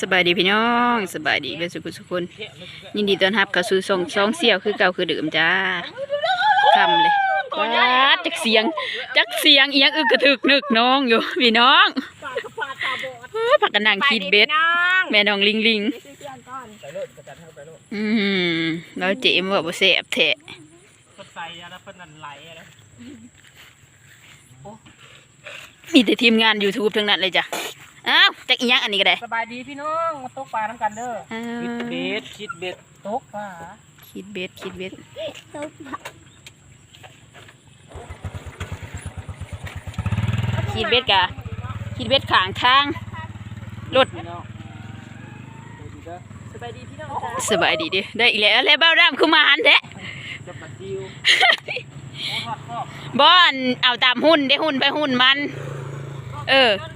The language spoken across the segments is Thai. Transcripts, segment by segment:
สบายดีพี่น้องสบายดีเป็นสุขสุขคนยินดีต้อนรับเข้าสู่ช่องช่องเสี่ยวคือเก่าคือเดิมจ้าคำเลยว้าดจักเสียงจักเสียงเอียงอึกกระถึกนึกน้องอยู่พี่น้องเอ้อผักกันนั่งคิดเบ็ดแม่น้องลิงลิงอืมเราเจมว่าบ่แซ่บแท้เพิ่นใส่แล้วเพิ่นนั่นไหลอะไรมีแต่ทีมงาน YouTube ทั้งนั้นเลยจ้ะ อ้าวจักอีหยังอันนี้ก็ได้ สบายดีพี่น้องมาตกปลาทั้งกันเด้ออ้าคิดวเบ็ดคิดเบ็ดตกปลาคิดเบ็ดคิดเบ็ดคิดเบ็ดกะคิดเบ็ดขางทางรถพี่น้องสบายดีพี่น้องจ้าสบายดีเดิได้อีกแล้วแล้วเบ้าด้ามคือมาหันแท้จะปัดดิวโอ้ทอดครอบบ้อนเอาตามหุ้นได้หุ้นไปหุ้นมัน เออเพิ่นกับโมเมนต์เ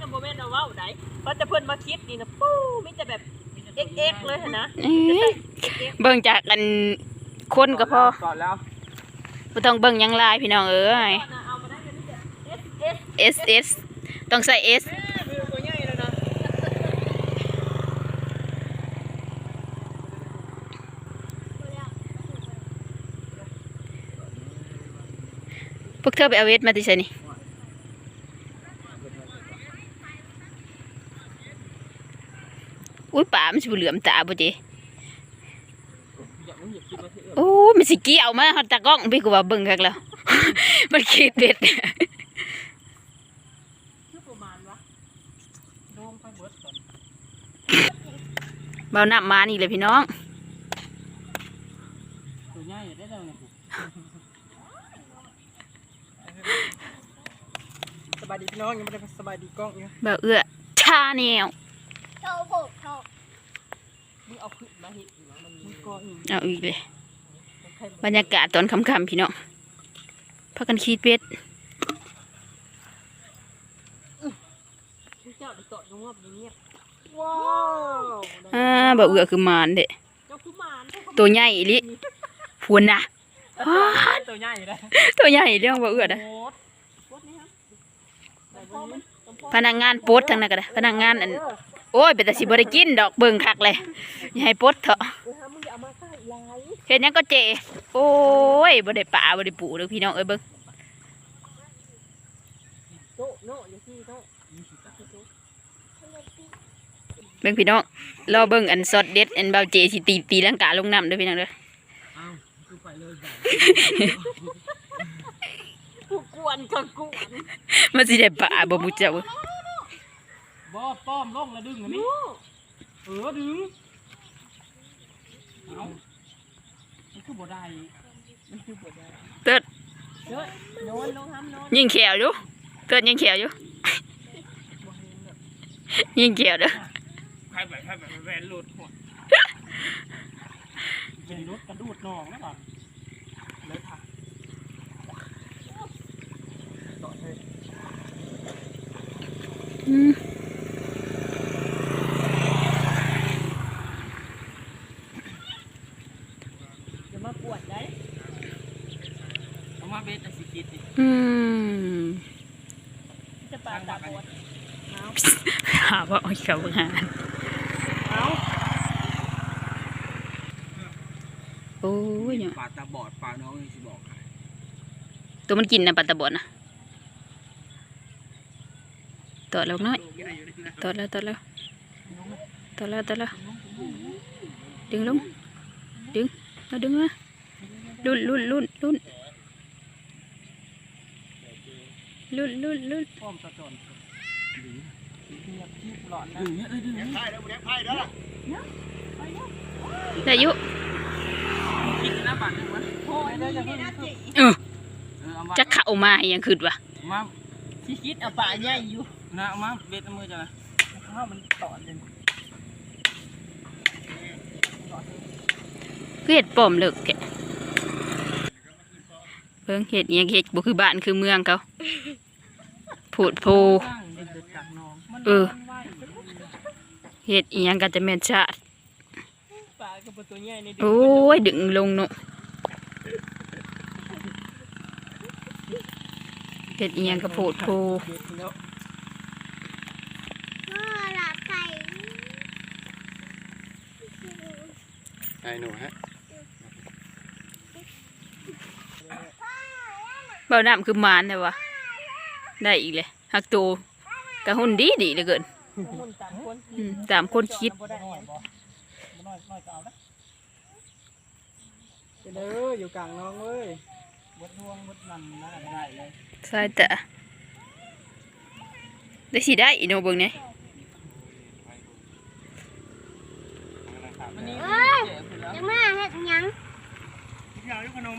อาเว้าได้เพราะแต่เพิ่นมาคิดนี่นะปู้มีแต่แบบเอ็กเอ็กเลยหั่นนะเอ้ยเบิ่งจากกันคนก็พอก่อนแล้วบ่ต้องเบิ่งหยังหลายพี่น้องเอ้ยเอามาได้กันนี่เอสเอส S S ต้องใส่ S วิวตัวใหญ่แล้วนะพวกเธอไปเอา S มาที่ไสนี่อุ้ยป่า มันสิบ่เหลือมตาบ่เจอย่ามึงอย่าคิดว่าเถอะโอ้ยมันสิเกี่ยวมาฮอดตากล้องพี่กูว่าเบิ่งคักแล้ว มันคิดเด็ดคือประมาณว่าโดงไปเบิดก่อนเบาน้ำมานี่เลยพี่น้องตัวใหญ่ได้แล้วเนี่ยสบายดีพี่น้องยังไม่ได้สบายดีกล้องอยู่เบาเอื้อชาแนวเท่าโพกเท่า มึงเอาขึ้นมาเฮ็ดอยู่นะมันมึงก็อีกเอาอีกเลยมันใครบรรยากาศตอนค่ำๆพี่น้องพากันคิดเป็ดเจ้าได้ตอดงวบอย่างเงียบว้าวอ่าเบาเอื้อคือมานเด้เจ้าคือหมานเจ้าคือตัวใหญ่อีหลิพูนนะตัวใหญ่เลยตัวใหญ่เรื่องเบาเอื้อนะโอ้พวกนี้ครับแต่พอมันแต่พอพนักงานโป๊ดทั้งนั้นก็ได้พนักงานอัน โอ้ยเป็นแต่สิบ่ได้กินดอกเบิ่งคักเลยอย่าให้โป๊ดเถอะเออฮะมึงอย่าเอามาใกล้หลายเห็นหยังก็เจ โอ้ยบ่ได้ป่าบ่ได้ปูเด้อพี่น้องเอ้ยเบิ่งโตะโน่อย่าซี่โตะเบิ่งพี่น้องรอเบิ่งอันซอดเด็ดอันเบาเจสิตีตีลังกาลงน้ำเด้อพี่น้องเด้ออ้าวคือไปเลยกูกวนกับกวนมันสิได้ป่าบ่บุเจ้า บ่ป้อมลงแล้วดึงอันนี้เออดึงเอามันคือบ่ได้มันคือบ่ได้เติดเด้อโนนลงห้ำโนนยิงแขวอยู่เติดยิงแขวอยู่ ยิงแขวเด้อใครไปใครไปแวนหลุดหัวเป็นรถกระดูดนองแล้วก่อนเลยค่ะต่อเลยอืมอย่ามากวนได้ เอามาเบ็ดอะสิกิดดิ อืม จะปลาตาบอดเอา หาว่าเอาเขาหาเอาโอ้ยเนี่ยปลาตาบอดปลาน้องนี่สิบอกใครตัวมันกินนะปัตตะบอนนะตอดแล้วน้อยตอดแล้วตอดแล้วตอดแล้วตอดแล้วดึงลงดึงเอาดึงมาลุ่นลุ่นลุ่นลุ่น ลุ่นลุ่นลุ่นป้อมตะจอนหรือเงียบชีพหลอนนะดึงเนี่ยเลยดึงเนี่ยได้อยุกินหน้าบาดหนึ่งวะโอ้ยได้ยังเพิ่งเพิ่งเออเออเอามาจะเข้ามาให้ยังคืดวะมาที่คิดเอาปลาใหญ่อยู่นะเอามาเบ็ดเอามือจ้ะนะข้าวมันต่อเลยคือเห็ดป้อมเลิกแกเพิ่งเห็ดอิหยังเห็ดบ่คือบ้านคือเมืองเขา พูดโพตั้งเด็ดเด็ดจากน้องมันเออเห็ดอีหยังก็จะแม่นชาติปลากับตัวใหญ่ในโอ้ยดึงลงเนาะเห็ดอีหยังก็โพดโพเบ็ดแล้วพ่อหลับไก่ไอ้หนูฮะเบาน้ำคือมานแต่ว่า ได้อีกเลยหักโตกระหุ่นดีดีเหลือเกินคนตามคนอืมตามคนคิดบ่ได้น้อยบ่บ่น้อยน้อยก็เอานะเด้ออยู่กลางน้องเว้ยบดดวงบดนั่นนั่นได้เลยใช่แต่ได้สิได้อีโนเบิ่งเนี่ยมันนี่เอ้ยยังมาเฮ็ดหยังกินยาอยู่ขนม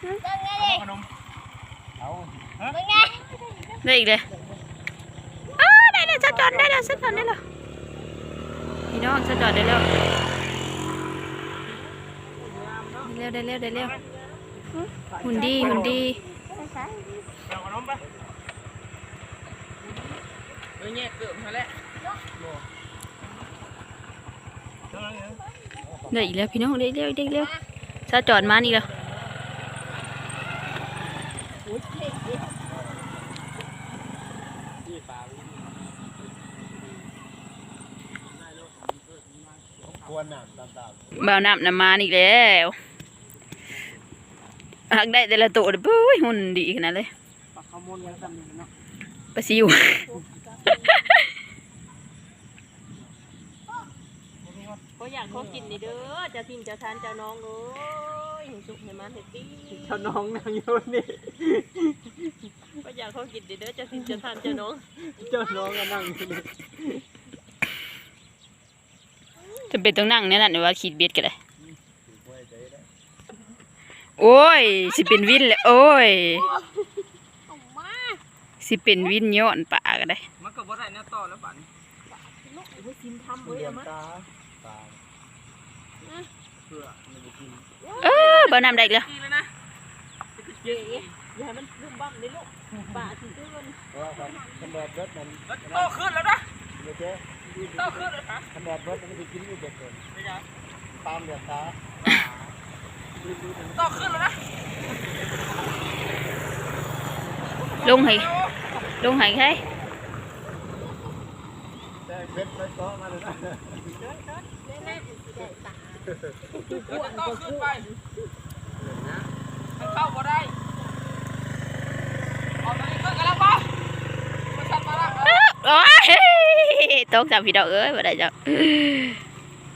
เบิ่งไงเอาขนมเอาเบิ่งไง ได้อีกเลยอ้าได้แล้วสะจอดได้แล้วสะจอดได้แล้วพี่น้องสะจอดได้แล้วได้แล้วได้แล้วได้แล้วหุ่นดีหุ่นดีไปเอ้ยแยกแล้วเท่าไหร่เอ้ยได้อีกแล้วพี่น้องได้แล้วได้แล้วสะจอดมานี่แล้ว ควรหนักตามตาม บ่าวน้ำน้ำมาอีกแล้วหักได้แต่ละตัวเด้อปุ้ยหุ่นดีขนาดเลยปากขโมยกันซ้ำนี่เนาะปลาซิวก็อยากขอกินนี่เด้อเจะทิมเจะทานเจ้าน้องเอ้ยให้สุกให้มันเฮ็ดดีเจ้าน้องนางอยู่นี่ก็อยากขอกินนี่เด้อเจะทิมเจะทานเจ้าน้อง เจ้าน้องก็นั่งอยู่นี่ จะเป็นต้องนั่งเนี่ยนั่นว่าขีดเบ็ดกันเลยโอ้ย สิเป็นวินเลยโอ้ยออกมาสิเป็นวินย้อนป่ากันได้มันก็บ่ได้แนวต่อแล้วบัดนี้โอ้ยซิมทำเว้ยเลี้ยเอางมาตาตาเพื่อมันจะกินเออบ่น้ำได้อีกแล้วดีเลยนะเย้อย่าให้มันลืมบ้างเลยลูกป่าสิตื้นเพราะว่าคันคันแดดเบิดมันแล้วโตขึ้นแล้วนะ เดี๋ยวเจ๊โตขึ้นแล้วนะคันแดดเบิดมันจะกินอยู่เด็กเกินไม่ใช่ตามเดือดตาโตขึ้นแล้วนะลงให้ลงให้ใครแต่เบ็ดไปเกาะมาเลยนะเราจะโตขึ้นไปมันเข้าบ่ได้เอาตอนนี้ขึ้นกันแล้วป่ะมาชัดมาแล้ว โอ้ย ตกจับพี่ดอกเอ้ยบ่ได้จับ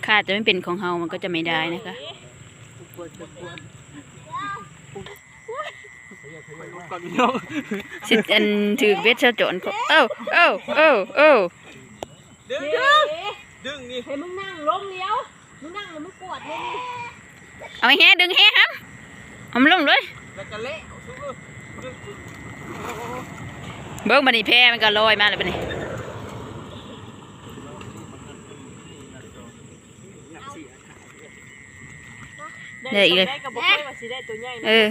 ค่าจะไม่เป็นของเฮามันก็จะไม่ได้นะคะก่อนพี่น้องสิอันถือเบ็ดเชาโจนก็เอ้าเอ้าเอ้าเอ้าดึงเย้ดึงนี่ให้มึงนั่งลงเลี้ยวมึงนั่งแล้วมึงปวดเลยนี่เอาให้แฮดึงแฮครับเอามันลงเลยแล้วก็เละเอาสู้ดึงเบิ้งบันนี้แพ้มันก็ลอยมาเลยบันนี้ ได้อีกเลย ได้กับบอกให้ว่าสิได้ตัวใหญ่นะเออ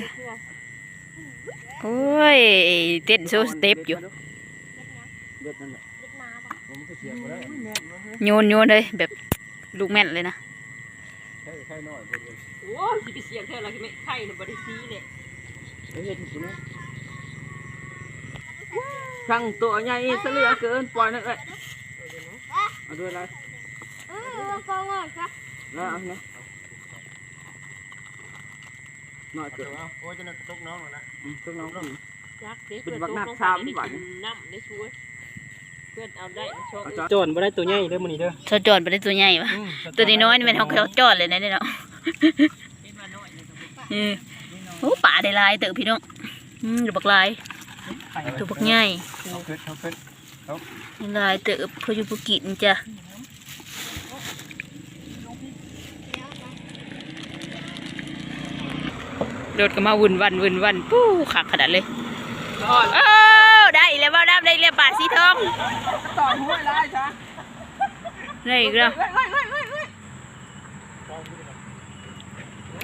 โอ้ยเต้นโซสเต็ปอยู่เบ็ดนั่นแหละเด็กมาบ่ผมก็เสียบไปแล้วโยนโยนเลยแบบลูกแม่นเลยนะใช่ใช่น้อยเบ็ดเลยโอ้ยสิไปเสียงเท่าไรก็ไม่ไข่เนี่ยบริซีเนี่ยเฮ้ยที่สุดนะช่างตัวใหญ่ซะเหลือเกินปล่อยนะเอ้ยเอาด้วยอะไรเออฟังว่าครับ แล้วเอาเนี่ยหน่อยเกินเอาโอ้ยจะนึกตกน้องแล้วนะต้องน้องต้องยักษ์เด็กเป็นเพื่อนบักตกนัดลงไปซ้ำบัดได้กินน้ำได้ช่วยเพื่อนเอาได้โชคโจนบ่ได้ตัวใหญ่เด้อมื้อนี้เด้อเชาจอดไปได้ตัวใหญ่ปะตัวนี้น้อยนี่เป็นของเขาจอดเลยนะเนี่ยเนาะเออโอ้ป่าได้หลายเต๋อพี่น้องอืมดูบักลายตัวบักใหญ่เอาขึ้นเอาขึ้นลายเต๋อพออยู่ปุกินจ้ะ โดดก็มาวุ่นวันวุ่นวันปู้ขักขนาดเลยตอนโอ้ได้อีกแล้วบ่าวน้ำได้อีกแล้วป่าสีทองตอนห้วยได้จ้ะได้อีกแล้วเฮ้ยเฮ้ยเฮ้ยเฮ้ยเฮ้ย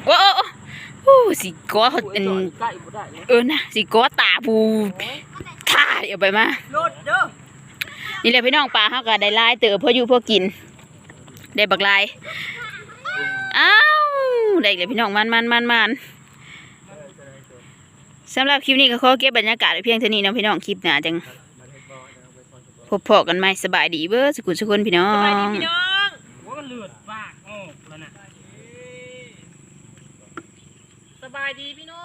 โอ้โอ้โอ้โอ้สีก้อเขาเป็นใกล้บ่ได้เลยเออนะสีก้อตาบูท่าเดี๋ยวไปมาโลดเด้อนี่แหละพี่น้องปลาเขาก็ได้หลายเต๋อพออยู่พอกิน ได้บักลายอ้าวได้อีกแล้วพี่น้องมันมันมันมัน สำหรับคลิปนี้ก็ขอเก็บบรรยากาศไว้เพียงเท่านี้นะพี่น้องคลิปหน้าจังพบพอกันไหมสบายดีเบ้อสกุลสกุลพี่น้อสงกอลสบายดีพี่น้อง